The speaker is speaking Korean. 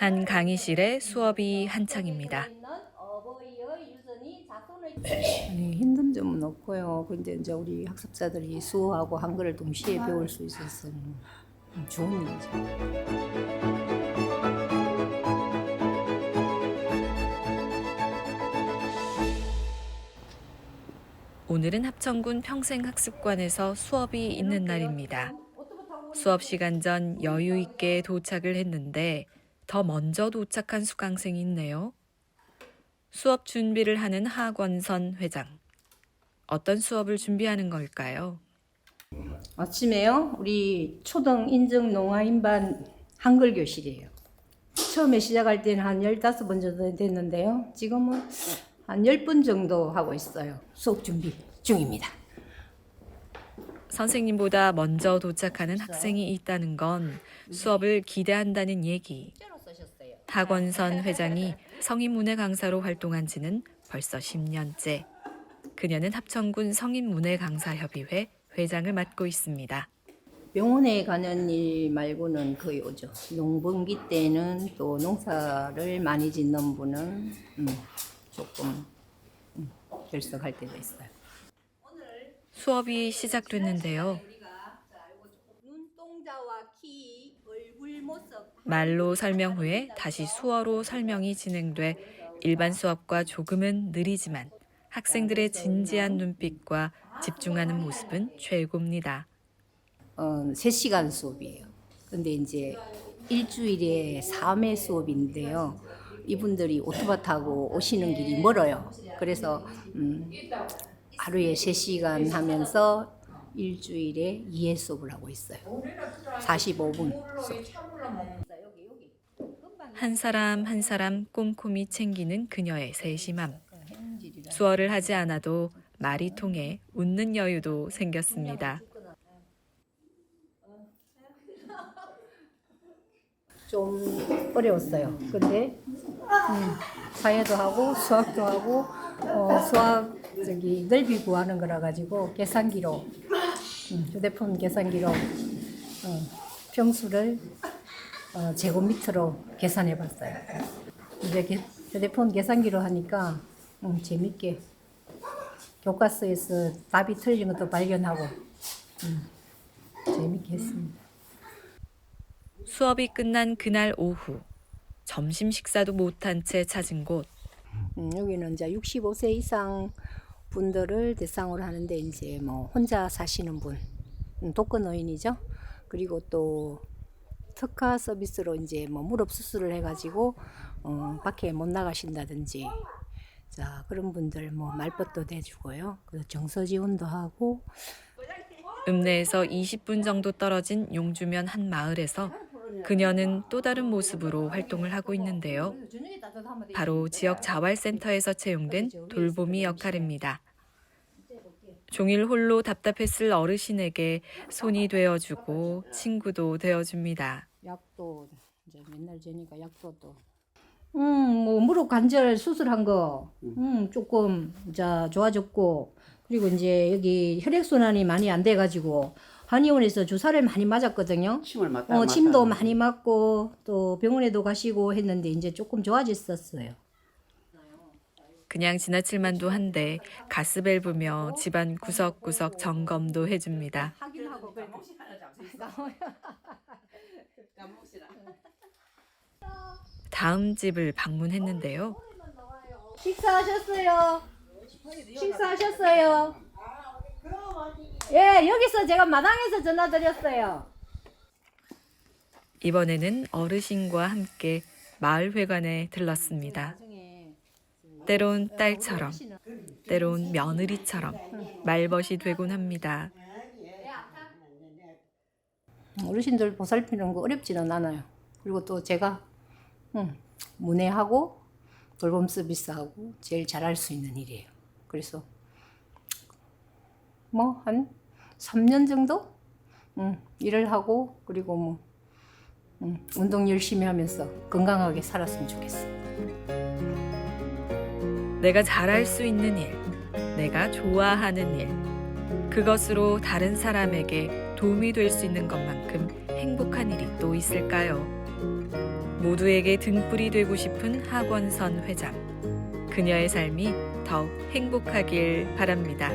한 강의실에 수업이 한창입니다. 아니, 힘든 점은 없고요. 근데 이제 우리 학습자들이 수어하고 한글을 동시에 배울 수 있어서 좋은 일이죠. 오늘은 합천군 평생학습관에서 수업이 있는 날입니다. 수업 시간 전 여유 있게 도착을 했는데 더 먼저 도착한 수강생이 있네요. 수업 준비를 하는 하권선 회장. 어떤 수업을 준비하는 걸까요? 아침에요. 우리 초등 인증 농아인반 한글 교실이에요. 처음에 시작할 때는 한 15번 정도 됐는데요. 지금은 한 10분 정도 하고 있어요. 수업 준비 중입니다. 선생님보다 먼저 도착하는 학생이 있다는 건 수업을 기대한다는 얘기. 하권선 회장이 성인문예 강사로 활동한 지는 벌써 10년째. 그녀는 합천군 성인문예 강사협의회 회장을 맡고 있습니다. 병원에 가는 일 말고는 거의 오죠. 농번기 때는 또 농사를 많이 짓는 분은 음, 조금 음, 결석할 때도 있어요. 수업이 시작됐는데요. 눈동자와 키, 얼굴 모습 말로 설명 후에 다시 수어로 설명이 진행돼 일반 수업과 조금은 느리지만 학생들의 진지한 눈빛과 집중하는 모습은 최고입니다. 어, 3시간 수업이에요. 근데 이제 일주일에 3회 수업인데요. 이분들이 오토바 타고 오시는 길이 멀어요. 그래서 음, 하루에 3시간 하면서 일주일에 2회 수업을 하고 있어요. 45분 수업. 한 사람 한 사람 꼼꼼히 챙기는 그녀의 세심함. 수어를 하지 않아도 말이 통해 웃는 여유도 생겼습니다. 좀 어려웠어요. 근데 음, 사회도 하고 수학도 하고 어, 수학 저기 넓이 구하는 거라 가지고 계산기로 음, 휴대폰 계산기로 어, 평수를 어, 제곱미터로 계산해 봤어요. 이제 게- 휴대폰 계산기로 하니까 음, 재밌게 교과서에서 답이 틀린 것도 발견하고 음, 재밌게 했습니다. 수업이 끝난 그날 오후 점심 식사도 못한 채 찾은 곳 음, 여기는 이제 65세 이상 분들을 대상으로 하는데 이제 뭐 혼자 사시는 분, 음, 독거 노인이죠. 그리고 또 특화 서비스로 이제 뭐 무릎 수술을 해가지고 어, 밖에 못 나가신다든지 자 그런 분들 뭐 말벗도 대주고요. 그 정서 지원도 하고 읍내에서 20분 정도 떨어진 용주면 한 마을에서 그녀는 또 다른 모습으로 활동을 하고 있는데요. 바로 지역 자활센터에서 채용된 돌보미 역할입니다. 종일 홀로 답답했을 어르신에게 손이 되어주고 친구도 되어줍니다. 약도 이제 맨날 재니까 약도 또. 음, 뭐 무릎 관절 수술한 거, 음, 조금 자 좋아졌고 그리고 이제 여기 혈액 순환이 많이 안 돼가지고 한의원에서 주사를 많이 맞았거든요. 침을 맞다. 어, 맞다. 침도 많이 맞고 또 병원에도 가시고 했는데 이제 조금 좋아졌었어요. 그냥 지나칠 만도 한데 가스벨 부며 집안 구석구석 점검도 해줍니다. 확인하고 다음 집을 방문했는데요. 식사하셨어요? 식사하셨어요? 예, 여기서 제가 마당에서 전화 드렸어요. 이번에는 어르신과 함께 마을회관에 들렀습니다. 때론 딸처럼, 때론 며느리처럼 말벗이 되곤 합니다. 어르신들 보살피는 거 어렵지는 않아요. 그리고 또 제가 음, 문외하고 돌봄 서비스하고 제일 잘할 수 있는 일이에요. 그래서 뭐한 3년 정도 음, 일을 하고 그리고 뭐 음, 운동 열심히 하면서 건강하게 살았으면 좋겠어요. 내가 잘할 수 있는 일, 내가 좋아하는 일, 그것으로 다른 사람에게 도움이 될 수 있는 것만큼 행복한 일이 또 있을까요? 모두에게 등불이 되고 싶은 학원선 회장. 그녀의 삶이 더욱 행복하길 바랍니다.